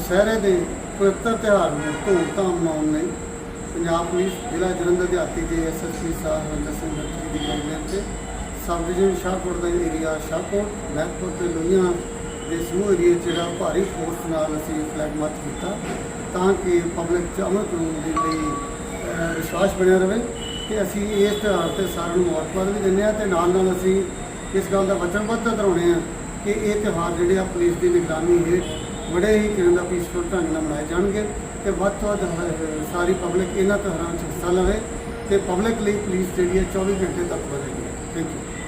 ਦੁਸਹਿਰੇ ਦੇ ਪਵਿੱਤਰ ਤਿਉਹਾਰ ਨੂੰ ਧੂਮਧਾਮ ਮਨਾਉਣ ਲਈ ਪੰਜਾਬ ਪੁਲਿਸ ਜ਼ਿਲ੍ਹਾ ਜਲੰਧਰ ਦੇ ਹਾਤੀ ਦੇ ਐਸਐਸਪੀ ਸਾਹਿਬ ਹਰਿੰਦਰ ਸਿੰਘ ਰੱਖੀ ਦੀ ਗਾਈਡਲਾਈਨ ਤੇ ਸਬ ਡਿਵੀਜ਼ਨ ਸ਼ਾਹਕੋਟ ਦਾ ਏਰੀਆ ਸ਼ਾਹਕੋਟ, ਮਹਿਕਪੁਰ ਤੇ ਲੋਹੀਆਂ ਦੇ ਸਮੂਹ ਏਰੀਏ 'ਚ ਜਿਹੜਾ ਭਾਰੀ ਫੋਰਸ ਨਾਲ ਅਸੀਂ ਫਲੈਗ ਮਾਰਚ ਕੀਤਾ ਤਾਂ ਕਿ ਪਬਲਿਕ 'ਚ ਅਮਨ ਕਾਨੂੰਨ ਦੇ ਲਈ ਵਿਸ਼ਵਾਸ ਬਣਿਆ ਰਹੇ ਕਿ ਅਸੀਂ ਇਸ ਤਿਉਹਾਰ ਤੇ ਸਾਰਿਆਂ ਨੂੰ ਮੁਬਾਰਕਬਾਦ ਵੀ ਦਿੰਦੇ ਹਾਂ ਤੇ ਨਾਲ ਨਾਲ ਅਸੀਂ ਇਸ ਗੱਲ ਦਾ ਵਚਨਬੱਧ ਦਰਾਉਣੇ ਆ ਕਿ ਇਹ ਤਿਉਹਾਰ ਜਿਹੜੇ ਆ ਪੁਲਿਸ ਦੀ ਨਿਗਰਾਨੀ ਹੇਠ ਬੜੇ ਹੀ ਕਿਰਨ ਦਾ ਪੀਸਫੁਲ ਢੰਗ ਨਾਲ ਮਨਾਏ ਜਾਣਗੇ ਤੇ ਵੱਧ ਤੋਂ ਵੱਧ ਸਾਰੀ ਪਬਲਿਕ ਇਹਨਾਂ ਤਿਉਹਾਰਾਂ 'ਚ ਹਿੱਸਾ ਲਵੇ ਤੇ ਪਬਲਿਕ ਲਈ ਪੁਲਿਸ ਜਿਹੜੀ ਹੈ 24 ਘੰਟੇ ਤੱਕ ਵਧੇਗੀ। Thank you